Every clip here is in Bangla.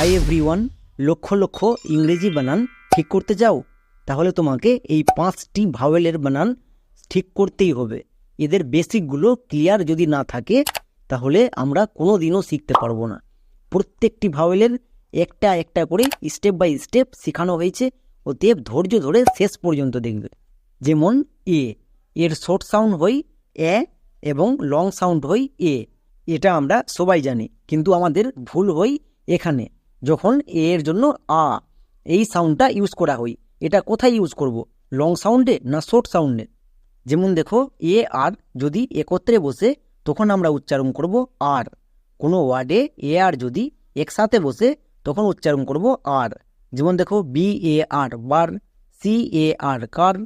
হাই এভরিওয়ান লক্ষ লক্ষ ইংরেজি বানান ঠিক করতে যাও। তাহলে তোমাকে এই পাঁচটি ভাওয়েলের বানান ঠিক করতেই হবে। এদের বেসিকগুলো ক্লিয়ার যদি না থাকে, তাহলে আমরা কোনো দিনও শিখতে পারব না। প্রত্যেকটি ভাওয়েলের একটা একটা করে স্টেপ বাই স্টেপ শেখানো হয়েছে। অতএব ধৈর্য ধরে শেষ পর্যন্ত দেখবে। যেমন এ, এর শর্ট সাউন্ড হই এ এবং লং সাউন্ড হই এ। এটা আমরা সবাই জানি, কিন্তু আমাদের ভুল হই এখানে। যখন এ এর জন্য আ, এই সাউন্ডটা ইউজ করা হই এটা কোথায় ইউজ করব? লং সাউন্ডে না শর্ট সাউন্ডে যেমন দেখো এ আর যদি একত্রে বসে, তখন আমরা উচ্চারণ করব আর কোনো ওয়ার্ডে এ আর যদি একসাথে বসে, তখন উচ্চারণ করব আর যেমন দেখো B A R bar C A R car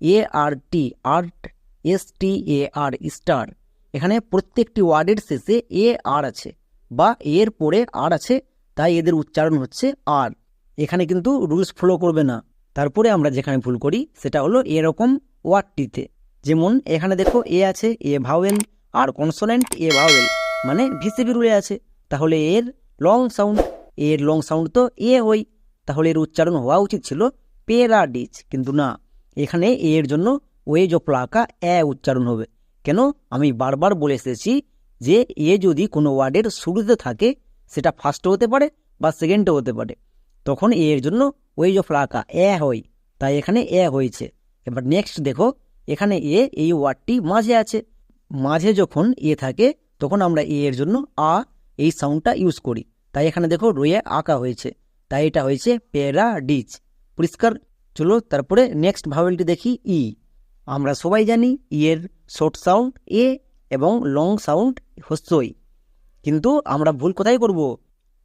A R T art S T A R star এখানে প্রত্যেকটি ওয়ার্ডের শেষে এ আর আছে, বা এর পরে আর আছে তাই এদের উচ্চারণ হচ্ছে আর। এখানে কিন্তু রুলস ফলো করবে না। তারপরে আমরা যেখানে ভুল করি, সেটা হলো এরকম ওয়ার্ডটিতে। যেমন এখানে দেখো, এ আছে, A vowel R consonant A vowel মানে ভিসিবি রুলে আছে। তাহলে এর লং সাউন্ড এর লং সাউন্ড তো এ হই তাহলে এর উচ্চারণ হওয়া উচিত ছিল পেরাডিচ কিন্তু না। এখানে এর জন্য ওয়ে জো প্লাকা এ উচ্চারণ হবে। কেন? আমি বারবার বলে এসেছি যে এ যদি কোনো ওয়ার্ডের শুরুতে থাকে সেটা ফার্স্টও হতে পারে বা সেকেন্ডও হতে পারে। তখন এ এর জন্য ওয়েজ অফ লাকা এ হয়। তাই এখানে এ হয়েছে। এবার নেক্সট দেখো, এখানে এ এই ওয়ার্ডটি মাঝে আছে। মাঝে যখন এ থাকে, তখন আমরা এ এর জন্য আ এই সাউন্ডটা ইউজ করি। তাই এখানে দেখো, রয়ে আঁকা হয়েছে। তাই এটা হয়েছে প্যারা ডিচ পরিষ্কার? চলো তারপরে নেক্সট ভাওয়েলটি দেখি ই আমরা সবাই জানি ই এর শর্ট সাউন্ড এ এবং লং সাউন্ড হস্যই কিন্তু আমরা ভুল কোথায় করব?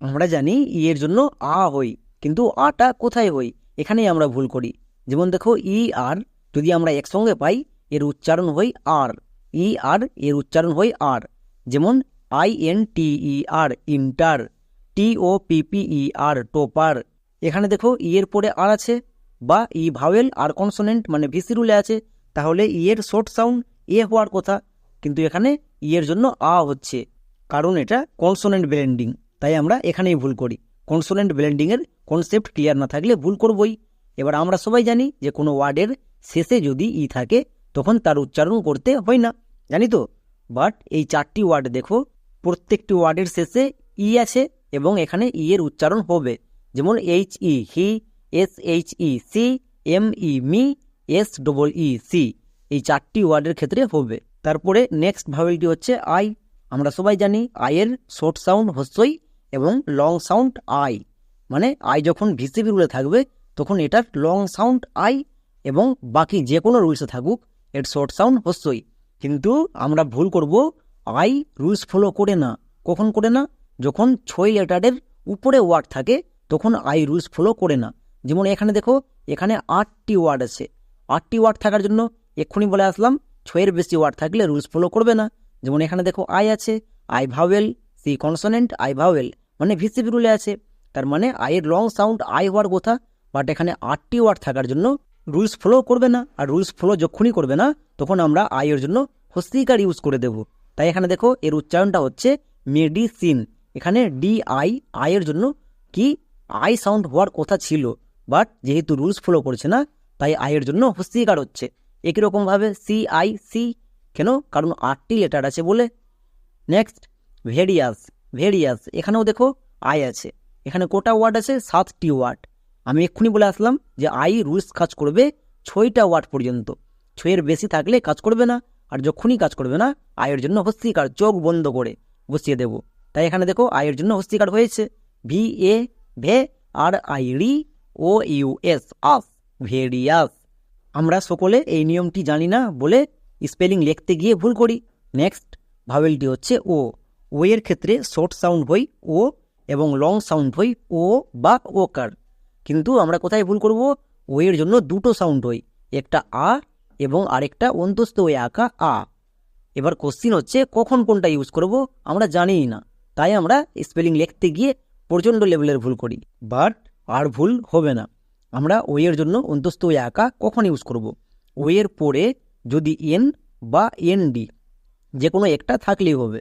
আমরা জানি ই এর জন্য আ হই, কিন্তু আটা কোথায় হই? এখানেই আমরা ভুল করি। যেমন দেখো ই আর যদি আমরা একসঙ্গে পাই, এর উচ্চারণ হই আর ই আর এর উচ্চারণ হই আর যেমন I N T E R inter T O P P E R topper এখানে দেখো ই এর পরে আর আছে, বা ই ভাওয়েল আর কনসোনেন্ট মানে ভিসি রুলে আছে, তাহলে ই এর শর্ট সাউন্ড এ হওয়ার কথা, কিন্তু এখানে ই এর জন্য আ হচ্ছে। কারণ এটা কনসোনেন্ট ব্লেন্ডিং তাই আমরা এখানেই ভুল করি। কনসোনেন্ট ব্লেন্ডিংয়ের কনসেপ্ট ক্লিয়ার না থাকলে ভুল করবই। এবার আমরা সবাই জানি যে কোনো ওয়ার্ডের শেষে যদি ই থাকে, তখন তার উচ্চারণ করতে হয় না। জানি তো? বাট এই চারটি ওয়ার্ড দেখো, প্রত্যেকটি ওয়ার্ডের শেষে ই আছে এবং এখানে ই এর উচ্চারণ হবে। যেমন H E he S H E she M E me S double E see এই চারটি ওয়ার্ডের ক্ষেত্রে হবে। তারপরে নেক্সট ভাওয়েলটি হচ্ছে আই আমরা সবাই জানি আয়ের শর্ট সাউন্ড হস্যই এবং লং সাউন্ড আই। মানে আই যখন ভিসিবি রুলে থাকবে, তখন এটার লং সাউন্ড আই এবং বাকি যে কোনো রুলসে থাকুক, এর শর্ট সাউন্ড হস্যই কিন্তু আমরা ভুল করব, আই রুলস ফলো করে না। কখন করে না? যখন ছয় লেটারের উপরে ওয়ার্ড থাকে, তখন আই রুলস ফলো করে না। যেমন এখানে দেখো, এখানে আটটি ওয়ার্ড আছে। আটটি ওয়ার্ড থাকার জন্য এক্ষুনি বলে আসলাম, ছয়ের বেশি ওয়ার্ড থাকলে রুলস ফলো করবে না। যেমন এখানে দেখো আই আছে I vowel C consonant I vowel মানে ভিসিবি রুলে আছে। তার মানে আইয়ের লং সাউন্ড আই হওয়ার কথা বাট এখানে আটটি ওয়ার্ড থাকার জন্য রুলস ফলো করবে না, আর রুলস ফলো যখনই করবে না, তখন আমরা আইয়ের জন্য হস্তিকার ইউজ করে দেব। তাই এখানে দেখো এর উচ্চারণটা হচ্ছে মেডিসিন এখানে ডি আই আইয়ের জন্য কি? আই সাউন্ড হওয়ার কথা ছিল বাট যেহেতু রুলস ফলো করছে না, তাই আইয়ের জন্য হস্তিকার হচ্ছে। একই রকমভাবে সি আই সি কেন? কারণ আটটি লেটার আছে বলে। নেক্সট ভেরিয়াস ভেরিয়াস এখানেও দেখো আই আছে। এখানে কোটা ওয়ার্ড আছে? সাতটি ওয়ার্ড আমি এক্ষুনি বলে আসলাম যে আই রুলস কাজ করবে ছয়টা ওয়ার্ড পর্যন্ত। ছয়ের বেশি থাকলে কাজ করবে না, আর যখনই কাজ করবে না আয়ের জন্য হস্তিকার চোখ বন্ধ করে বসিয়ে দেব। তাই এখানে দেখো আয়ের জন্য হস্তিকার হয়েছে। V A V R I re O U S us various আমরা সকলে এই নিয়মটি জানি না বলে স্পেলিং লিখতে গিয়ে ভুল করি। নেক্সট, ভাওয়েলটি হচ্ছে ও। ও এর ক্ষেত্রে শর্ট সাউন্ড হই ও এবং লং সাউন্ড হই ও বা ওকার কিন্তু আমরা কোথায় ভুল করব? ও এর জন্য দুটো সাউন্ড হই একটা আ এবং আরেকটা অন্তস্থ ওয়ে আঁকা আ। এবার কোশ্চিন হচ্ছে, কখন কোনটা ইউজ করব? আমরা জানিই না। তাই আমরা স্পেলিং লিখতে গিয়ে প্রচণ্ড লেভেলের ভুল করি। বাট আর ভুল হবে না। আমরা ওয়ের জন্য অন্তস্থ ওয়ে আঁকা কখন ইউজ করব? ওয়ের পরে যদি এন বা এন ডি যে কোনো একটা থাকলেই হবে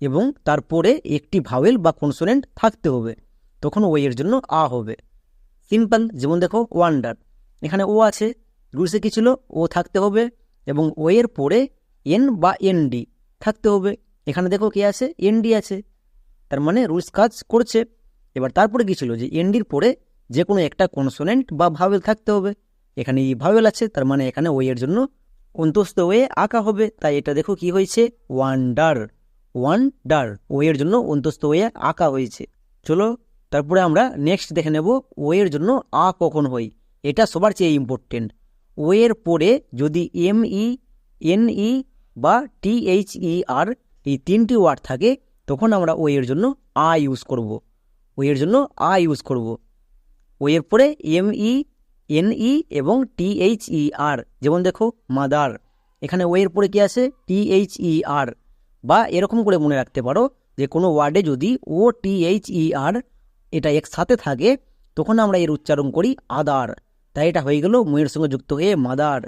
এবং তারপরে একটি ভাওয়েল বা কনসোনেন্ট থাকতে হবে, তখন ও এর জন্য আ হবে। সিম্পল, যেমন দেখো, ওয়ান্ডার। এখানে ও আছে, রুলসে কী ছিল? ও থাকতে হবে এবং ও এর পরে এন বা এনডি থাকতে হবে। এখানে দেখো কে আছে? এনডি আছে। তার মানে রুলস কাজ করছে। এবার তারপরে কী ছিল? যে এনডির পরে যে কোনো একটা কনসোনেন্ট বা ভাওয়েল থাকতে হবে। এখানে ই ভাওয়েল আছে, তার মানে এখানে ওই এর জন্য অন্তস্থ ওয়ে আঁকা হবে। তাই এটা দেখো কি হয়েছে? ওয়ান্ডার ওয়ান্ডার ও এর জন্য অন্তস্থ ওয়ে আঁকা হয়েছে। চলো, তারপরে আমরা নেক্সট দেখে নেব ওয়ের জন্য আ কখন হই এটা সবার চেয়ে ইম্পর্টেন্ট ও এর পরে যদি এম ই এন ই বা টি এইচ ই আর এই তিনটি ওয়ার্ড থাকে, তখন আমরা ওয়ের জন্য আ ইউজ করব। ওয়ের জন্য আ ইউজ করব। ও এর পরে এম ই এন ই এবং টি এইচ ই আর যেমন দেখো মাদার এখানে ও এর পরে কি আছে? টি এইচ ই আর বা এরকম করে মনে রাখতে পারো যে কোনো ওয়ার্ডে যদি ও টি এইচ ই আর এটা একসাথে থাকে, তখন আমরা এর উচ্চারণ করি আদার তাই এটা হয়ে গেল মুয়ের সঙ্গে যুক্ত হয়ে মাদার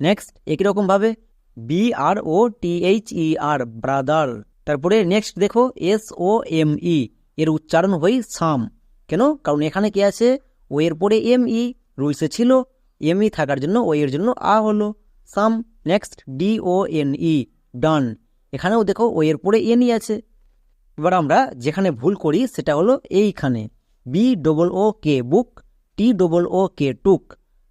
নেক্সট একই রকমভাবে B R O T H E R brother তারপরে নেক্সট দেখো এস ও এম ই এর উচ্চারণ হয় সাম। কেন? কারণ এখানে কি আছে? ও এর পরে এম ই রুলসে ছিল এম ই থাকার জন্য ও এর জন্য আ হলো some, next D O N E, done. এখানেও দেখো ও এর পরে এনই আছে। এবার আমরা যেখানে ভুল করি সেটা হলো এইখানে। B double O K book, T double O K took.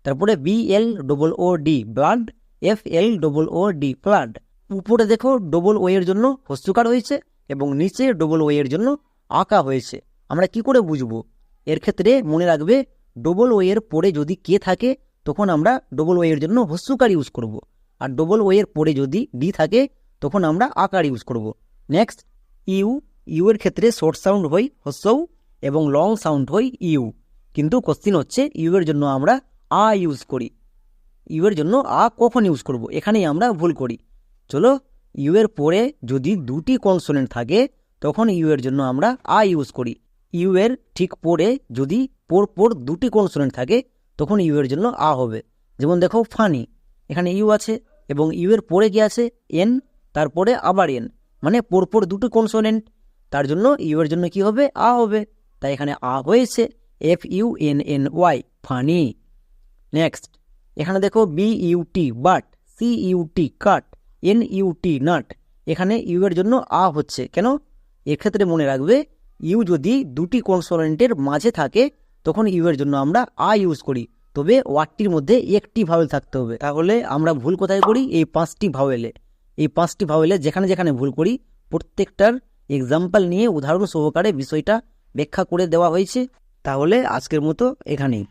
তারপরে B L double O D blood, F L double O D flood. উপরে দেখো ডবল ও এর জন্য হস্যকার হয়েছে এবং নিচে ডবল ও এর জন্য আঁকা হয়েছে। আমরা কি করে বুঝব? এর ক্ষেত্রে মনে রাখবে ডবল ও এর পরে যদি কে থাকে, তখন আমরা ডবল ও এর জন্য হস্যকার ইউজ করব। আর ডবল ও এর পরে যদি ডি থাকে, তখন আমরা আকার ইউজ করব। নেক্সট ইউ ইউ এর ক্ষেত্রে শর্ট সাউন্ড হয় হস্যৌ এবং লং সাউন্ড হয় ইউ কিন্তু কোশ্চিন হচ্ছে ইউ এর জন্য আমরা আ ইউজ করি। ইউ এর জন্য আ কখন ইউজ করব? এখানেই আমরা ভুল করি। চলো ইউ এর পরে যদি দুটি কনসোনেন্ট থাকে, তখন ইউ এর জন্য আমরা আ ইউজ করি। ইউ এর ঠিক পরে যদি পর পর দুটি কনসোনেন্ট থাকে, তখন ইউ এর জন্য আ হবে। যেমন দেখো, ফানি। এখানে ইউ আছে এবং ইউ এর পরে কি আছে? এন। তারপরে আবার এন। মানে পরপর দুটো কনসোনেন্ট তার জন্য ইউ এর জন্য কি হবে? আ হবে। তাই এখানে আ হয়েছে। F U N N Y funny. Next এখানে দেখো B U T but C U T cut N U T nut এখানে ইউ এর জন্য আ হচ্ছে। কেন? এক্ষেত্রে মনে রাখবে ইউ যদি দুটি কনসোনেন্টের মাঝে থাকে, তখন ইউ এর জন্য আমরা আ ইউজ করি। তবে ওয়ার্ডটির মধ্যে একটি ভাওয়েল থাকতে হবে। তাহলে আমরা ভুল কোথায় করি? এই পাঁচটি ভাওয়েলে। এই পাঁচটি ভাওয়েলে যেখানে যেখানে ভুল করি, প্রত্যেকটার এক্সাম্পল নিয়ে উদাহরণ সহকারে বিষয়টা ব্যাখ্যা করে দেওয়া হয়েছে। তাহলে আজকের মতো এখানেই।